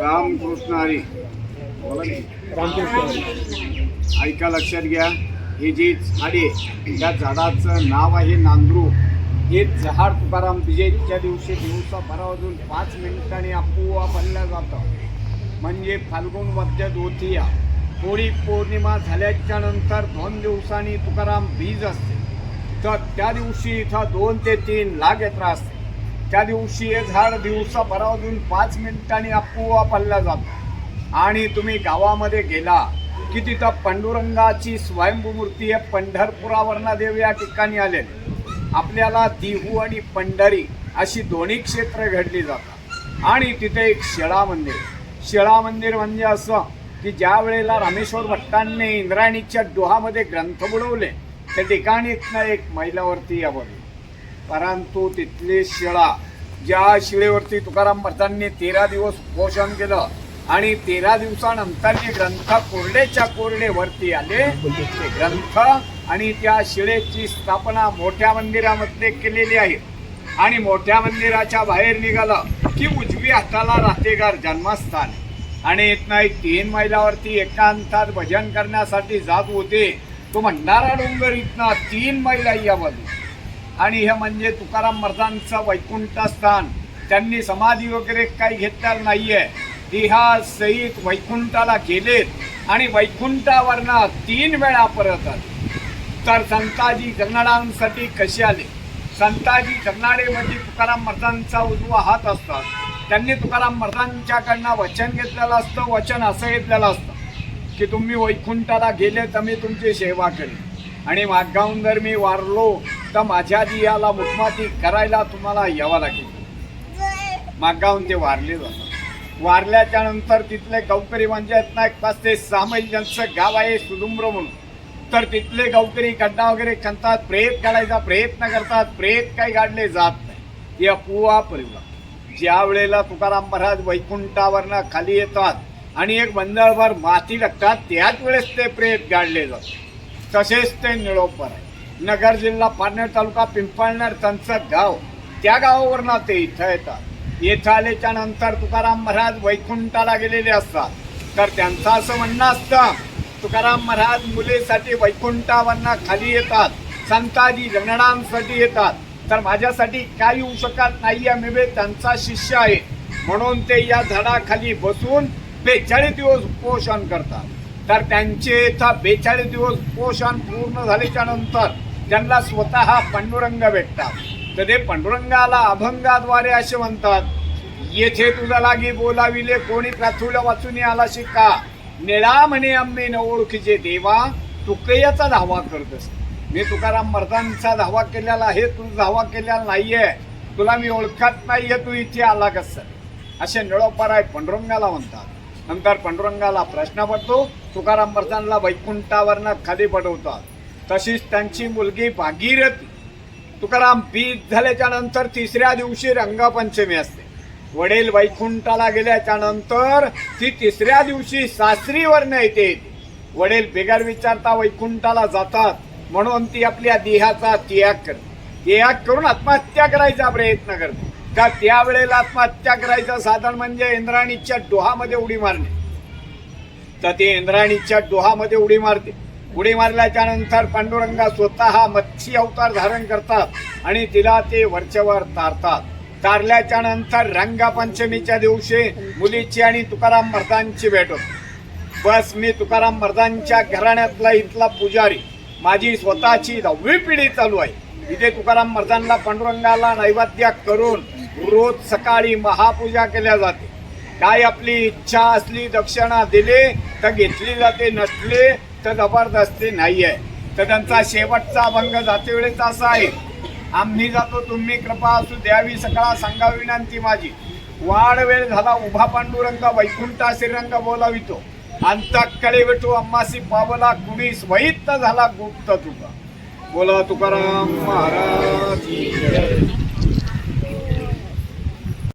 रामकृष्ण हरी. बोला ऐका लक्षात घ्या ही जी झाड आहे त्या झाडाचं नाव आहे नांदरू. हे झाड तुकाराम विजयच्या दिवशी दिवसा बारा पाच मिनिटांनी आपोआप बनलं जातं. म्हणजे फाल्गुन मध्य द्वितीया होळी पौर्णिमा झाल्याच्यानंतर दोन दिवसांनी तुकाराम बीज असते. तर त्या दिवशी इथं दोन ते तीन लाख यात्रा असते. त्या दिवशी हे झाड दिवसा भराव देऊन पाच मिनिटांनी आपोआप हल्ल्या जातो आणि तुम्ही गावामध्ये गेला की तिथं पांडुरंगाची स्वयंभू मूर्ती आहे पंढरपुरावरना देव या ठिकाणी आलेले. आपल्याला दिहू आणि पंढरी अशी दोन्ही क्षेत्र घडली जातात. आणि तिथे एक शिळा मंदिर. शिळा मंदिर म्हणजे असं की ज्या वेळेला रामेश्वर भट्टांनी इंद्रायणीच्या डोहामध्ये ग्रंथ बुडवले त्या ठिकाणी इथनं एक महिलावरती यावं परंतु तिथली शिळा ज्या शिळेवरती तुकाराम महाराजांनी तेरा दिवस उपोषण केलं आणि तेरा दिवसानंतर जे ग्रंथ कोरडेच्या कोरडेवरती आले ते ग्रंथ आणि त्या शिळेची स्थापना मोठ्या मंदिरामध्ये केलेली आहे. आणि मोठ्या मंदिराच्या बाहेर निघालं की उजवी हाताला राहतेगार जन्मस्थान. आणि इथनं एक तीन मैलावरती एकांतात भजन करण्यासाठी जात होते. तो भंडारा डोंगर इथनं तीन मैला या बाजू आणि हे म्हणजे तुकाराम महाराजांचं वैकुंठ स्थान. त्यांनी समाधी वगैरे काही घेतलेलं नाहीये. सहित वैकुंठाला गेलेत आणि वैकुंठावरनं तीन वेळा परत आले. तर संताजी जगनाडांसाठी कसे आले? संताजी जगनाडेमध्ये म्हणजे तुकाराम महाराजांचा उजवा हात असतात. त्यांनी तुकाराम महाराजांच्याकडनं वचन घेतलेलं असतं. वचन असं घेतलेलं असतं की तुम्ही वैकुंठाला गेले तर मी तुमची सेवा करेन. आणि मागाहून जर मी वारलो तर माझ्या दियाला मुखमाती करायला तुम्हाला यावं लागेल. मागाहून ते वारले जातात. वारल्याच्या नंतर तिथले गावकरी म्हणजे आहेत ना एक पाच ते सहा मैल ज्यांचं गाव आहे सुदुम्र म्हणून. तर तिथले गावकरी खड्डा वगैरे खणतात प्रेत काढायचा प्रयत्न करतात प्रेत काही काढले जात नाही. या अपुवा परिवार. ज्या वेळेला तुकाराम महाराज वैकुंठावरनं खाली येतात आणि एक बंदळभर माती लागतात त्याच वेळेस ते प्रेत गाडले जातात. तसेच ते निळोपर आहे. नगर जिल्हा पारनेर तालुका पिंपळनेर त्यांचं गाव. त्या गावावरनं ते इथं येतात. येथं आल्याच्यानंतर तुकाराम महाराज वैकुंठाला गेलेले असतात. तर त्यांचं असं म्हणणं असतं तुकाराम महाराज मुलीसाठी वैकुंठावरनं खाली येतात. संताजी जगणांसाठी येतात. तर माझ्यासाठी काय येऊ शकत नाही आहे मी त्यांचा शिष्य आहे. म्हणून ते या झाडाखाली बसून बेचाळीस दिवस उपोषण करतात. तर त्यांचे इथं बेचाळीस दिवस उपोषण पूर्ण झाल्याच्यानंतर त्यांना स्वतः पांडुरंग भेटतात. तर ते पांडुरंगाला अभंगाद्वारे असे म्हणतात येथे तुझा लागी बोलाविले कोणी प्राथुल वाचून आला शिका. निळा म्हणे आम्ही न ओळखीचे देवा तुकयाचा धावा करतस मी तुकाराम मर्दांचा धावा केलेला आहे तू धावा केलेला नाहीये. तुला मी ओळखत नाहीये तू इथे आला कसं? असे निळोपाराय पांडुरंगाला म्हणतात. नंतर पांडुरंगाला प्रश्न पडतो तुकाराम महाराजांना वैकुंठावरनं खाली पडवतात. तशीच त्यांची मुलगी भागीरथी तुकाराम बीज झाल्याच्यानंतर तिसऱ्या दिवशी रंगपंचमी असते. वडील वैकुंठाला गेल्याच्यानंतर ती तिसऱ्या दिवशी सासरीवरनं येते. वडील बिगर विचारता वैकुंठाला जातात म्हणून ती आपल्या देहाचा त्याग करते. त्याग करून आत्महत्या करायचा प्रयत्न करते. का त्यावेळेला आत्महत्या करायचं साधन म्हणजे इंद्राणीच्या डोहामध्ये उडी मारणे. तर ते इंद्राणीच्या डोहामध्ये उडी मारते. उडी मारल्याच्या नंतर पांडुरंगा स्वतः मच्छी अवतार धारण करतात आणि तिला ते वरच्यावर तारतात. तारल्याच्या नंतर रंगपंचमीच्या दिवशी मुलीची आणि तुकाराम मर्दांची भेट होते. बस मी तुकाराम मर्दांच्या घराण्यातला इथला पुजारी. माझी स्वतःची दहावी पिढी चालू आहे. इथे तुकाराम मर्दांना पांडुरंगाला नैवेद्य करून रोज सकाळी महापूजा केल्या जाते. काय आपली इच्छा असली दक्षिणा दिली तर घेतली जाते नसले तर जबरदस्ती नाही आहे तर त्यांचा शेवटचा अभंग जाते वेळेचा असा आहे. आम्ही जातो तुम्ही कृपा असू द्यावी सकाळ सांगा विनंती माझी. वाढ वेळ झाला उभा पांडुरंग वैकुंठा श्रीरंग बोलावितो. अंतकडे भेटू अम्मासी पावला कुणी स्वहित झाला गुप्त तुका. बोला तुकाराम महाराज.